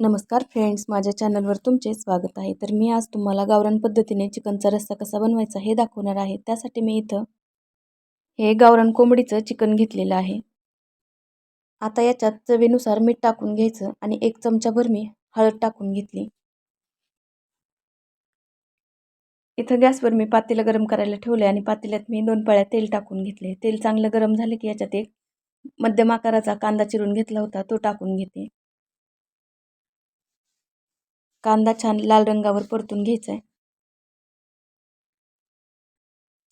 नमस्कार फ्रेंड्स माझ्या चॅनलवर तुमचे स्वागत आहे. तर मी आज तुम्हाला गावरान पद्धतीने चिकनचा रस्सा कसा बनवायचा हे दाखवणार आहे. त्यासाठी मी इथं हे गावरान कोंबडीचं चिकन घेतलेलं आहे. आता याच्यात चवीनुसार मीठ टाकून घ्यायचं आणि एक चमचाभर मी हळद टाकून घेतली. इथं गॅसवर मी पातेलं गरम करायला ठेवले आणि पातेल्यात मी दोन पळ्या तेल टाकून घेतले. तेल चांगलं गरम झालं की याच्यात एक मध्यम आकाराचा कांदा चिरून घेतला होता तो टाकून घेते. कांदा छान लाल रंगावर परतून घ्यायचा आहे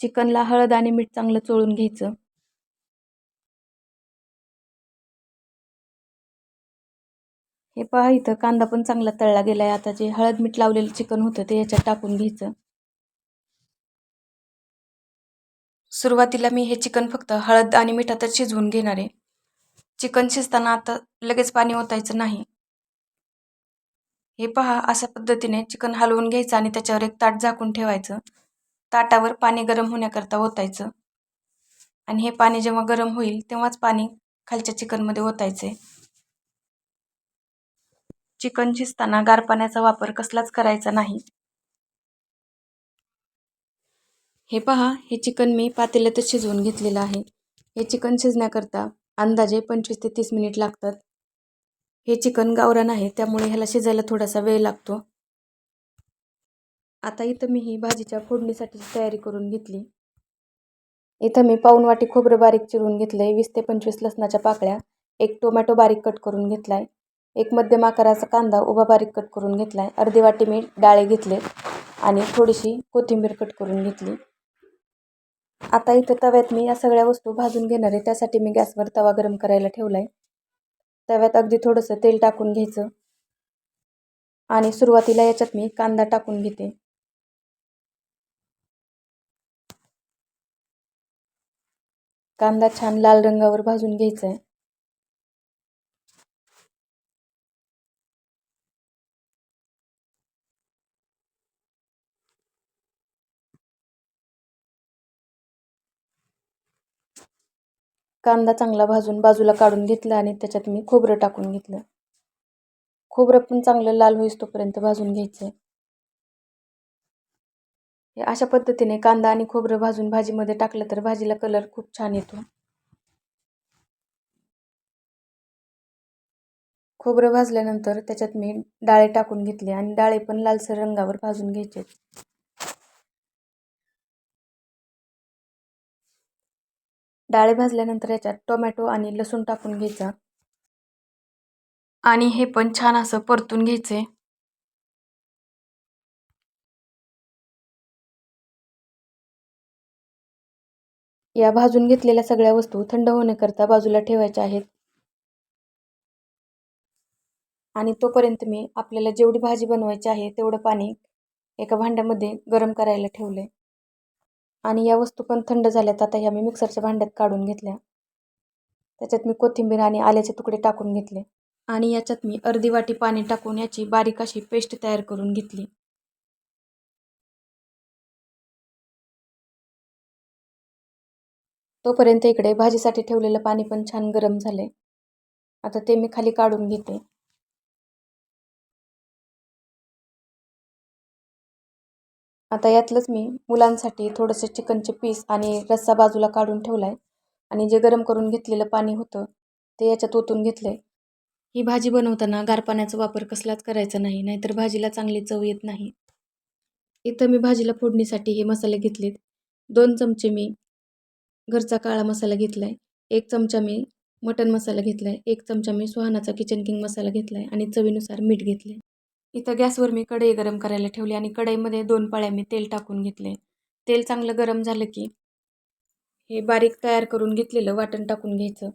चिकनला हळद आणि मीठ चांगलं चोळून घ्यायचं. हे पहा इथं कांदा पण चांगला तळला गेला आहे आता जे हळद मीठ लावलेलं चिकन होतं ते याच्यात टाकून घ्यायचं. सुरुवातीला मी हे चिकन फक्त हळद आणि मिठातच शिजवून घेणार. आहे चिकन शिजताना आता लगेच पाणी ओतायचं नाही. हे पहा अशा पद्धतीने चिकन हलवून घ्यायचं आणि त्याच्यावर एक ताट झाकून ठेवायचं. ताटावर पाणी गरम होण्याकरता ओतायचं. आणि हे पाणी जेव्हा गरम होईल तेव्हाच पाणी खालच्या चिकनमध्ये ओतायचं. आहे चिकन शिजताना गार पाण्याचा वापर कसलाच करायचा नाही. हे पहा हे चिकन मी पातेल्यातच शिजवून घेतलेलं आहे. हे चिकन शिजण्याकरता अंदाजे पंचवीस ते तीस मिनिट लागतात. हे चिकन गावरान आहे त्यामुळे ह्याला शिजायला थोडासा वेळ लागतो. आता इथं मी ही भाजीच्या फोडणीसाठी तयारी करून घेतली. इथं मी पाऊन वाटी खोबरं बारीक चिरून घेतलं आहे वीस ते पंचवीस लसणाच्या पाकळ्या एक टोमॅटो बारीक कट करून घेतला आहे एक मध्यम आकाराचा कांदा उभा बारीक कट करून घेतला आहे अर्धी वाटी मी डाळे घेतले आणि थोडीशी कोथिंबीर कट करून घेतली. आता इथं तव्यात मी या सगळ्या वस्तू भाजून घेणार आहे त्यासाठी मी गॅसवर तवा गरम करायला ठेवला आहे तव्यात अगदी थोडंसं तेल टाकून घ्यायचं. आणि सुरुवातीला याच्यात मी कांदा टाकून घेते. कांदा छान लाल रंगावर भाजून घ्यायचा आहे कांदा चांगला भाजून बाजूला काढून घेतला आणि त्याच्यात मी खोबरं टाकून घेतलं. खोबरं पण चांगलं लाल होईस तोपर्यंत भाजून घ्यायचं. हे अशा पद्धतीने कांदा आणि खोबरं भाजून भाजीमध्ये टाकलं तर भाजीला कलर खूप छान येतो. खोबरं भाजल्यानंतर त्याच्यात मी डाळे टाकून घेतले आणि डाळे पण लालसर रंगावर भाजून घ्यायचे. डाळे भाजल्यानंतर याच्यात टोमॅटो आणि लसूण टाकून घ्यायचा. आणि हे पण छान असं परतून घ्यायचे. या भाजून घेतलेल्या सगळ्या वस्तू थंड होण्याकरता बाजूला ठेवायच्या आहेत. आणि तोपर्यंत मी आपल्याला जेवढी भाजी बनवायची आहे तेवढं पाणी एका भांड्यामध्ये गरम करायला ठेवले आणि या वस्तू पण थंड झाल्यात. आता ह्या मी मिक्सरच्या भांड्यात काढून घेतल्या. त्याच्यात मी कोथिंबीर आणि आल्याचे तुकडे टाकून घेतले. आणि याच्यात मी अर्धी वाटी पाणी टाकून याची बारीक अशी पेस्ट तयार करून घेतली. तोपर्यंत इकडे भाजीसाठी ठेवलेलं पाणी पण छान गरम झाले आता ते मी खाली काढून घेते. आता यातलंच मी मुलांसाठी थोडंसं चिकनचे पीस आणि रस्सा बाजूला काढून ठेवला आहे आणि जे गरम करून घेतलेलं पाणी होतं ते याच्यात ओतून घेतलं आहे ही भाजी बनवताना गार पाण्याचा वापर कसलाच करायचा नाही नाहीतर भाजीला चांगली चव येत नाही. इथं मी भाजीला फोडणीसाठी हे मसाले घेतलेत. दोन चमचे मी घरचा काळा मसाला घेतला आहे एक चमचा मी मटन मसाला घेतला आहे एक चमचा मी सुहानाचा किचन किंग मसाला घेतला आहे आणि चवीनुसार मीठ घेतले इथं गॅसवर मी कढई गरम करायला ठेवली आणि कढईमध्ये दोन पाळ्या मी तेल टाकून घेतले. तेल चांगलं गरम झालं की हे बारीक तयार करून घेतलेलं वाटण टाकून घ्यायचं.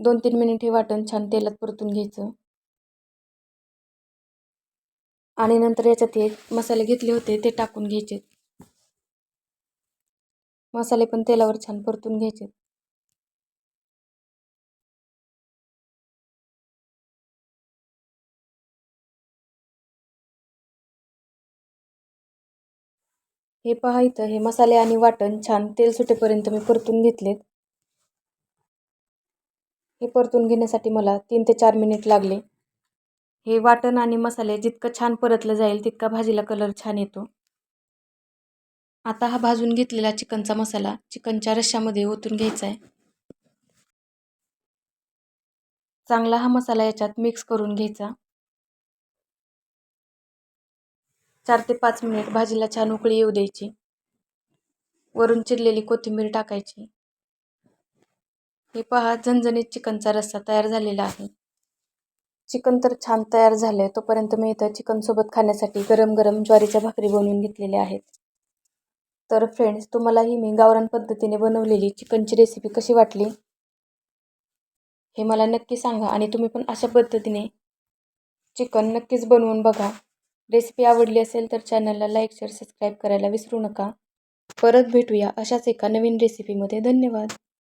दोन तीन मिनिट हे वाटण छान तेलात परतून घ्यायचं. आणि नंतर याच्यात हे मसाले घेतले होते ते टाकून घ्यायचे. मसाले पण तेलावर छान परतून घ्यायचे. हे पहा इथं हे मसाले आणि वाटण छान तेल सुटेपर्यंत मी परतून घेतलेत. हे परतून घेण्यासाठी मला तीन ते चार मिनिट लागले. हे वाटण आणि मसाले जितकं छान परतलं जाईल तितका भाजीला कलर छान येतो. आता हा भाजून घेतलेला चिकनचा मसाला चिकनच्या रश्श्यामध्ये ओतून घ्यायचा आहे. चांगला हा मसाला याच्यात मिक्स करून घ्यायचा. चार ते पाच मिनिट भाजीला छान उकळी येऊ द्यायची. वरून चिरलेली कोथिंबीर टाकायची. हे पहा झणझणीत चिकनचा रस्सा तयार झालेला आहे. चिकन तर छान तयार झालं आहे तोपर्यंत मी इथं चिकनसोबत खाण्यासाठी गरम गरम ज्वारीच्या भाकरी बनवून घेतलेल्या आहेत. तर फ्रेंड्स तुम्हालाही मी गावरान पद्धतीने बनवलेली चिकनची रेसिपी कशी वाटली? हे मला नक्की सांगा आणि तुम्ही पण अशा पद्धतीने चिकन नक्कीच बनवून बघा. रेसिपी आवडली असेल तर चॅनलला लाईक शेअर सबस्क्राईब करायला विसरू नका. परत भेटूया अशाच एका नवीन रेसिपीमध्ये धन्यवाद.